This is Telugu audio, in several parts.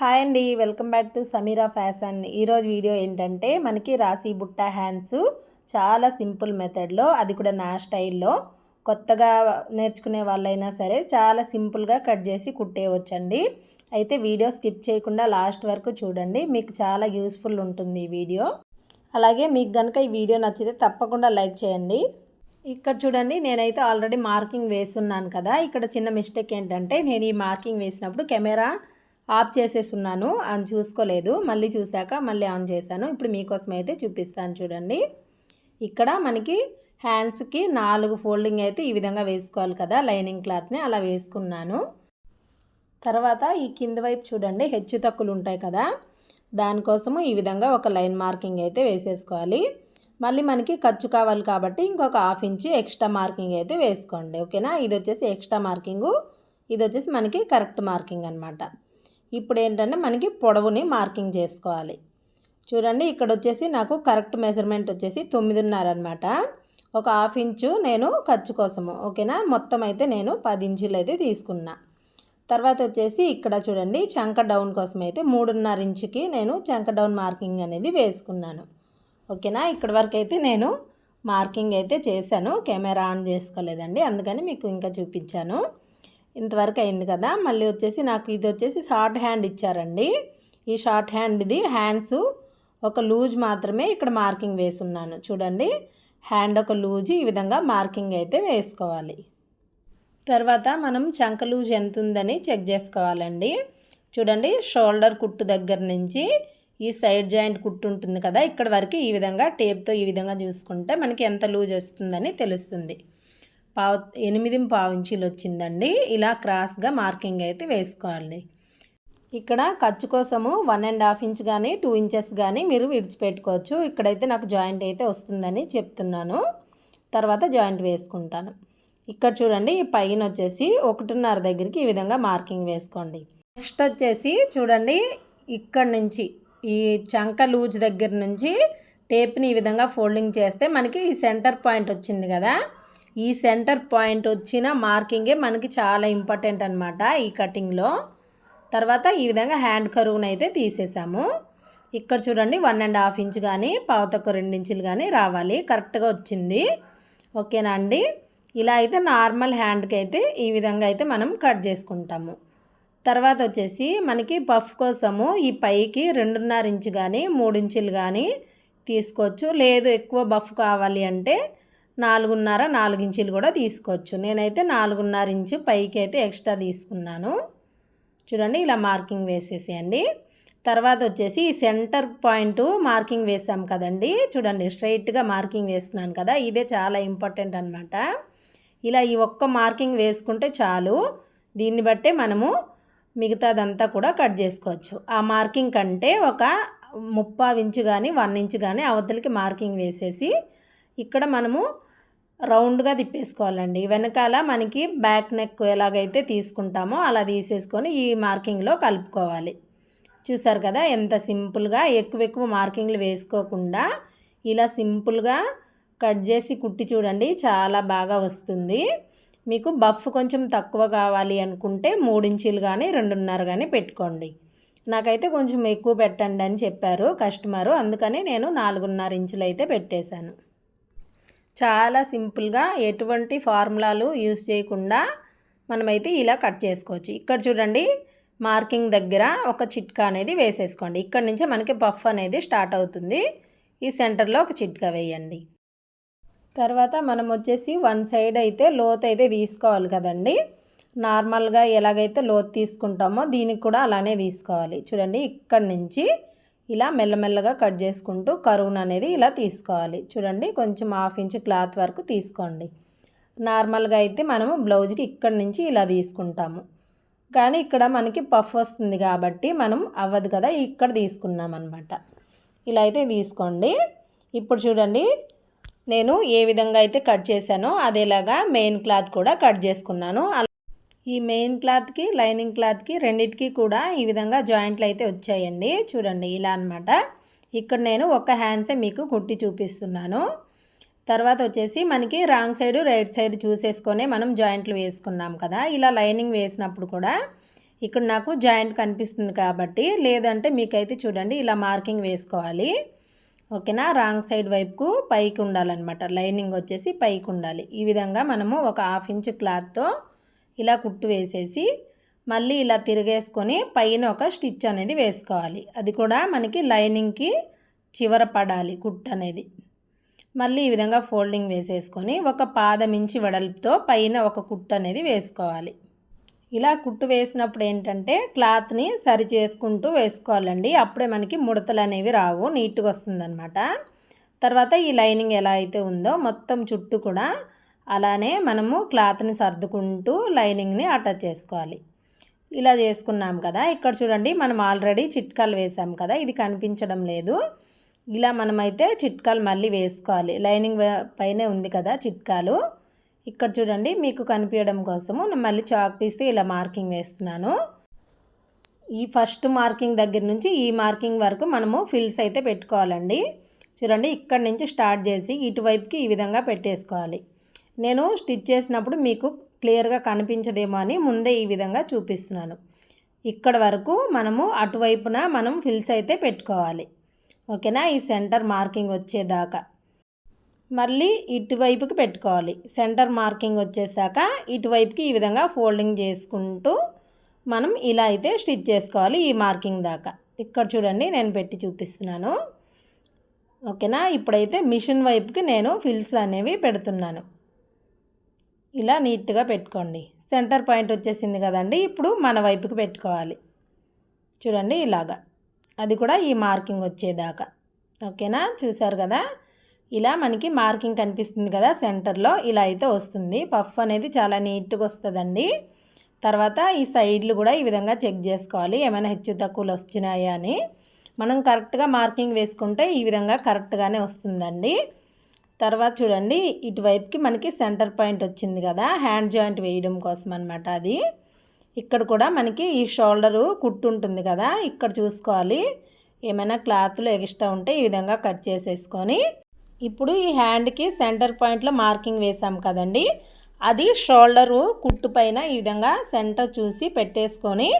హాయ్ అండి welcome back to Sameera fashion. ఈరోజు వీడియో ఏంటంటే మనకి రాసి బుట్ట హ్యాండ్స్ చాలా సింపుల్ మెథడ్లో అది కూడా నా స్టైల్లో కొత్తగా నేర్చుకునే వాళ్ళైనా సరే చాలా సింపుల్గా కట్ చేసి కుట్టేయవచ్చండి. అయితే వీడియో స్కిప్ చేయకుండా లాస్ట్ వరకు చూడండి మీకు చాలా యూస్ఫుల్ ఉంటుంది ఈ వీడియో. అలాగే మీకు కనుక ఈ వీడియో నచ్చితే తప్పకుండా లైక్ చేయండి. ఇక్కడ చూడండి నేనైతే ఆల్రెడీ మార్కింగ్ వేస్తున్నాను కదా. ఇక్కడ చిన్న మిస్టేక్ ఏంటంటే నేను ఈ మార్కింగ్ వేసినప్పుడు కెమెరా ఆఫ్ చేసేసున్నాను అని చూసుకోలేదు. మళ్ళీ చూశాక మళ్ళీ ఆన్ చేశాను. ఇప్పుడు మీకోసం అయితే చూపిస్తాను చూడండి. ఇక్కడ మనకి హ్యాండ్స్కి నాలుగు ఫోల్డింగ్ అయితే ఈ విధంగా వేసుకోవాలి కదా. లైనింగ్ క్లాత్ని అలా వేసుకున్నాను. తర్వాత ఈ కింద వైపు చూడండి. హెచ్చు తక్కులు ఉంటాయి కదా. దానికోసము ఈ విధంగా ఒక లైన్ మార్కింగ్ అయితే వేసేసుకోవాలి. మళ్ళీ మనకి ఖర్చు కావాలి కాబట్టి ఇంకొక హాఫ్ ఇంచ్ ఎక్స్ట్రా మార్కింగ్ అయితే వేసుకోండి. ఓకేనా? ఇది వచ్చేసి ఎక్స్ట్రా మార్కింగు. ఇది వచ్చేసి మనకి కరెక్ట్ మార్కింగ్ అనమాట ఇప్పుడు ఏంటంటే మనకి పొడవుని మార్కింగ్ చేసుకోవాలి. చూడండి ఇక్కడ వచ్చేసి నాకు కరెక్ట్ మెజర్మెంట్ వచ్చేసి తొమ్మిదిన్నర అనమాట ఒక హాఫ్ ఇంచు నేను ఖర్చు కోసము ఓకేనా? మొత్తం అయితే నేను పది ఇంచులు అయితే తీసుకున్నా. తర్వాత వచ్చేసి ఇక్కడ చూడండి చంక డౌన్ కోసం అయితే మూడున్నర ఇంచుకి నేను చంక డౌన్ మార్కింగ్ అనేది వేసుకున్నాను. ఓకేనా? ఇక్కడ వరకు అయితే నేను మార్కింగ్ అయితే చేశాను. కెమెరా ఆన్ చేసుకోలేదండి అందుకని మీకు ఇంకా చూపించాను. ఇంతవరకు అయింది కదా. మళ్ళీ వచ్చేసి నాకు ఇది వచ్చేసి షార్ట్ హ్యాండ్ ఇచ్చారండి. ఈ షార్ట్ హ్యాండ్ది హ్యాండ్స్ ఒక లూజ్ మాత్రమే ఇక్కడ మార్కింగ్ వేసున్నాను. చూడండి. హ్యాండ్ ఒక లూజ్ ఈ విధంగా మార్కింగ్ అయితే వేసుకోవాలి. తర్వాత మనం చంక లూజ్ ఎంత ఉందని చెక్ చేసుకోవాలండి. చూడండి. షోల్డర్ కుట్టు దగ్గర నుంచి ఈ సైడ్ జాయింట్ కుట్టు ఉంటుంది కదా. ఇక్కడ వరకు ఈ విధంగా టేప్తో ఈ విధంగా చూసుకుంటే మనకి ఎంత లూజ్ వస్తుందని తెలుస్తుంది. పావు ఎనిమిది పావు ఇంచీలు వచ్చిందండి. ఇలా క్రాస్గా మార్కింగ్ అయితే వేసుకోవాలి. ఇక్కడ ఖర్చు కోసము వన్ అండ్ హాఫ్ ఇంచ్ కానీ టూ ఇంచెస్ కానీ మీరు విడిచిపెట్టుకోవచ్చు. ఇక్కడైతే నాకు జాయింట్ అయితే వస్తుందని చెప్తున్నాను. తర్వాత జాయింట్ వేసుకుంటాను. ఇక్కడ చూడండి ఈ పైన వచ్చేసి ఒకటిన్నర దగ్గరికి ఈ విధంగా మార్కింగ్ వేసుకోండి. నెక్స్ట్ వచ్చేసి చూడండి ఇక్కడ నుంచి ఈ చంక లూజ్ దగ్గర నుంచి టేప్ని ఈ విధంగా ఫోల్డింగ్ చేస్తే మనకి ఈ సెంటర్ పాయింట్ వచ్చింది కదా. ఈ సెంటర్ పాయింట్ వచ్చిన మార్కింగే మనకి చాలా ఇంపార్టెంట్ అనమాట ఈ కటింగ్లో. తర్వాత ఈ విధంగా హ్యాండ్ కరువును అయితే తీసేసాము. ఇక్కడ చూడండి వన్ అండ్ హాఫ్ ఇంచ్ కానీ పావుతొక్క రెండు ఇంచులు కానీ రావాలి. కరెక్ట్గా వచ్చింది. ఓకేనా అండి? ఇలా అయితే నార్మల్ హ్యాండ్కి అయితే ఈ విధంగా అయితే మనం కట్ చేసుకుంటాము. తర్వాత వచ్చేసి మనకి పఫ్ కోసము ఈ పైకి రెండున్నర ఇంచు కానీ మూడు ఇంచులు కానీ తీసుకోవచ్చు. లేదు ఎక్కువ బఫ్ కావాలి అంటే నాలుగున్నర నాలుగు ఇంచులు కూడా తీసుకోవచ్చు. నేనైతే నాలుగున్నర ఇంచు పైకి అయితే ఎక్స్ట్రా తీసుకున్నాను. చూడండి ఇలా మార్కింగ్ వేసేసేయండి. తర్వాత వచ్చేసి ఈ సెంటర్ పాయింట్ మార్కింగ్ వేసాం కదండి. చూడండి స్ట్రైట్గా మార్కింగ్ వేస్తున్నాను కదా ఇదే చాలా ఇంపార్టెంట్ అనమాట ఇలా ఈ ఒక్క మార్కింగ్ వేసుకుంటే చాలు. దీన్ని బట్టే మనము మిగతాదంతా కూడా కట్ చేసుకోవచ్చు. ఆ మార్కింగ్ కంటే ఒక ముప్పా ఇంచు కానీ వన్ ఇంచు కానీ అవతలికి మార్కింగ్ వేసేసి ఇక్కడ మనము రౌండ్గా తిప్పేసుకోవాలండి. వెనకాల మనకి బ్యాక్ నెక్ ఎలాగైతే తీసుకుంటామో అలా తీసేసుకొని ఈ మార్కింగ్లో కలుపుకోవాలి. చూసారు కదా ఎంత సింపుల్గా ఎక్కువ ఎక్కువ మార్కింగ్లు వేసుకోకుండా ఇలా సింపుల్గా కట్ చేసి కుట్టి చూడండి చాలా బాగా వస్తుంది. మీకు బఫ్ కొంచెం తక్కువ కావాలి అనుకుంటే మూడించీలు కానీ రెండున్నర కానీ పెట్టుకోండి. నాకైతే కొంచెం ఎక్కువ పెట్టండి అని చెప్పారు కస్టమరు. అందుకని నేను నాలుగున్నర ఇంచులు అయితే పెట్టేశాను. చాలా సింపుల్గా ఎటువంటి ఫార్ములాలు యూస్ చేయకుండా మనమైతే ఇలా కట్ చేసుకోవచ్చు. ఇక్కడ చూడండి మార్కింగ్ దగ్గర ఒక చిట్కా అనేది వేసేసుకోండి. ఇక్కడ నుంచే మనకి పఫ్ అనేది స్టార్ట్ అవుతుంది. ఈ సెంటర్లో ఒక చిట్కా వేయండి. తర్వాత మనం వచ్చేసి వన్ సైడ్ అయితే లోత్ అయితే తీసుకోవాలి కదండి. నార్మల్గా ఎలాగైతే లోత్ తీసుకుంటామో దీనికి కూడా అలానే తీసుకోవాలి. చూడండి ఇక్కడ నుంచి ఇలా మెల్లమెల్లగా కట్ చేసుకుంటూ కరువును అనేది ఇలా తీసుకోవాలి. చూడండి కొంచెం హాఫ్ ఇంచ్ క్లాత్ వరకు తీసుకోండి. నార్మల్గా అయితే మనము బ్లౌజ్కి ఇక్కడ నుంచి ఇలా తీసుకుంటాము. కానీ ఇక్కడ మనకి పఫ్ వస్తుంది కాబట్టి మనం అవ్వదు కదా ఇక్కడ తీసుకున్నాం అనమాట ఇలా అయితే తీసుకోండి. ఇప్పుడు చూడండి నేను ఏ విధంగా అయితే కట్ చేశానో అదేలాగా మెయిన్ క్లాత్ కూడా కట్ చేసుకున్నాను. ఈ మెయిన్ క్లాత్కి లైనింగ్ క్లాత్కి రెండిటికి కూడా ఈ విధంగా జాయింట్లు అయితే వచ్చాయండి. చూడండి ఇలా అనమాట ఇక్కడ నేను ఒక హ్యాండ్సే మీకు కుట్టి చూపిస్తున్నాను. తర్వాత వచ్చేసి మనకి రాంగ్ సైడ్ రైట్ సైడ్ చూసేసుకొని మనం జాయింట్లు వేసుకున్నాం కదా. ఇలా లైనింగ్ వేసినప్పుడు కూడా ఇక్కడ నాకు జాయింట్ కనిపిస్తుంది కాబట్టి లేదంటే మీకైతే చూడండి ఇలా మార్కింగ్ వేసుకోవాలి. ఓకేనా? రాంగ్ సైడ్ వైపుకు పైకి ఉండాలన్నమాట. లైనింగ్ వచ్చేసి పైకి ఉండాలి. ఈ విధంగా మనము ఒక హాఫ్ ఇంచ్ క్లాత్తో ఇలా కుట్టు వేసేసి మళ్ళీ ఇలా తిరిగేసుకొని పైన ఒక స్టిచ్ అనేది వేసుకోవాలి. అది కూడా మనకి లైనింగ్కి చివర పడాలి కుట్టు అనేది. మళ్ళీ ఈ విధంగా ఫోల్డింగ్ వేసేసుకొని ఒక పాదం ఇంచి వెడల్పుతో పైన ఒక కుట్టు అనేది వేసుకోవాలి. ఇలా కుట్టు వేసినప్పుడు ఏంటంటే క్లాత్ని సరి చేసుకుంటూ వేసుకోవాలండి. అప్పుడే మనకి ముడతలు అనేవి రావు నీట్గా వస్తుందన్నమాట. తర్వాత ఈ లైనింగ్ ఎలా అయితే ఉందో మొత్తం చుట్టూ కూడా అలానే మనము క్లాత్ని సర్దుకుంటూ లైనింగ్ని అటాచ్ చేసుకోవాలి. ఇలా చేసుకున్నాం కదా ఇక్కడ చూడండి మనం ఆల్రెడీ చిట్కాలు వేసాం కదా ఇది కనిపించడం లేదు. ఇలా మనమైతే చిట్కాలు మళ్ళీ వేసుకోవాలి. లైనింగ్ పైనే ఉంది కదా చిట్కాలు. ఇక్కడ చూడండి మీకు కనిపించడం కోసము నేను మళ్ళీ చాక్ పీస్ ఇలా మార్కింగ్ వేస్తున్నాను. ఈ ఫస్ట్ మార్కింగ్ దగ్గర నుంచి ఈ మార్కింగ్ వరకు మనము ఫిల్స్ అయితే పెట్టుకోవాలండి. చూడండి ఇక్కడ నుంచి స్టార్ట్ చేసి ఇటువైపుకి ఈ విధంగా పెట్టేసుకోవాలి. నేను స్టిచ్ చేసినప్పుడు మీకు క్లియర్గా కనిపించదేమో అని ముందే ఈ విధంగా చూపిస్తున్నాను. ఇక్కడ వరకు మనము అటువైపున మనం ఫిల్స్ అయితే పెట్టుకోవాలి. ఓకేనా? ఈ సెంటర్ మార్కింగ్ వచ్చేదాకా. మళ్ళీ ఇటువైపుకి పెట్టుకోవాలి. సెంటర్ మార్కింగ్ వచ్చేసాక ఇటువైపుకి ఈ విధంగా ఫోల్డింగ్ చేసుకుంటూ మనం ఇలా అయితే స్టిచ్ చేసుకోవాలి ఈ మార్కింగ్ దాకా. ఇక్కడ చూడండి నేను పెట్టి చూపిస్తున్నాను. ఓకేనా? ఇప్పుడైతే మిషన్ వైపుకి నేను ఫిల్స్ అనేవి పెడుతున్నాను. ఇలా నీట్గా పెట్టుకోండి. సెంటర్ పాయింట్ వచ్చేసింది కదండి ఇప్పుడు మన వైపుకి పెట్టుకోవాలి. చూడండి ఇలాగా. అది కూడా ఈ మార్కింగ్ వచ్చేదాకా. ఓకేనా? చూసారు కదా? ఇలా మనకి మార్కింగ్ కనిపిస్తుంది కదా సెంటర్లో ఇలా అయితే వస్తుంది. పఫ్ అనేది చాలా నీట్గా వస్తుందండి. తర్వాత ఈ సైడ్లు కూడా ఈ విధంగా చెక్ చేసుకోవాలి. ఏమైనా హెచ్చు తక్కువలు వచ్చినాయా అని. మనం కరెక్ట్గా మార్కింగ్ వేసుకుంటే ఈ విధంగా కరెక్ట్గానే వస్తుందండి. తర్వాత చూడండి ఇటువైపుకి మనకి సెంటర్ పాయింట్ వచ్చింది కదా హ్యాండ్ జాయింట్ వేయడం కోసం అనమాట అది. ఇక్కడ కూడా మనకి ఈ షోల్డరు కుట్టు ఉంటుంది కదా ఇక్కడ చూసుకోవాలి. ఏమైనా క్లాత్లు ఎక్స్ట్రా ఉంటే ఈ విధంగా కట్ చేసేసుకొని ఇప్పుడు ఈ హ్యాండ్కి సెంటర్ పాయింట్లో మార్కింగ్ వేసాం కదండి అది షోల్డరు కుట్టు పైన ఈ విధంగా సెంటర్ చూసి పెట్టేసుకొని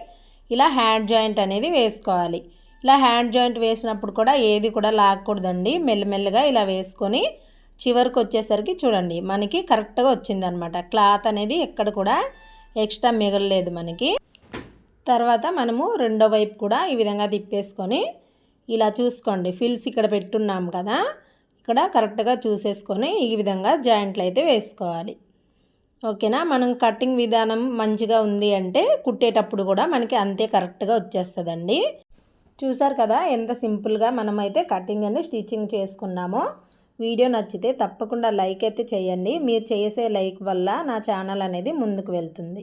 ఇలా హ్యాండ్ జాయింట్ అనేది వేసుకోవాలి. ఇలా హ్యాండ్ జాయింట్ వేసినప్పుడు కూడా ఏది కూడా లాగకూడదండి మెల్లమెల్లగా ఇలా వేసుకొని చివరికి వచ్చేసరికి చూడండి మనకి కరెక్ట్గా వచ్చిందనమాట క్లాత్ అనేది ఎక్కడ కూడా ఎక్స్ట్రా మిగలలేదు మనకి. తర్వాత మనము రెండో వైపు కూడా ఈ విధంగా తిప్పేసుకొని ఇలా చూసుకోండి. ఫిల్స్ ఇక్కడ పెట్టున్నాం కదా ఇక్కడ కరెక్ట్గా చూసేసుకొని ఈ విధంగా జాయింట్లు అయితే వేసుకోవాలి. ఓకేనా? మనం కటింగ్ విధానం మంచిగా ఉంది అంటే కుట్టేటప్పుడు కూడా మనకి అంతే కరెక్ట్గా వచ్చేస్తుందండి. చూసారు కదా ఎంత సింపుల్గా మనమైతే కటింగ్ అని స్టిచ్చింగ్ చేసుకున్నామో. వీడియో నచ్చితే తప్పకుండా లైక్ అయితే చేయండి. మీరు చేసే లైక్ వల్ల నా ఛానల్ అనేది ముందుకు వెళ్తుంది.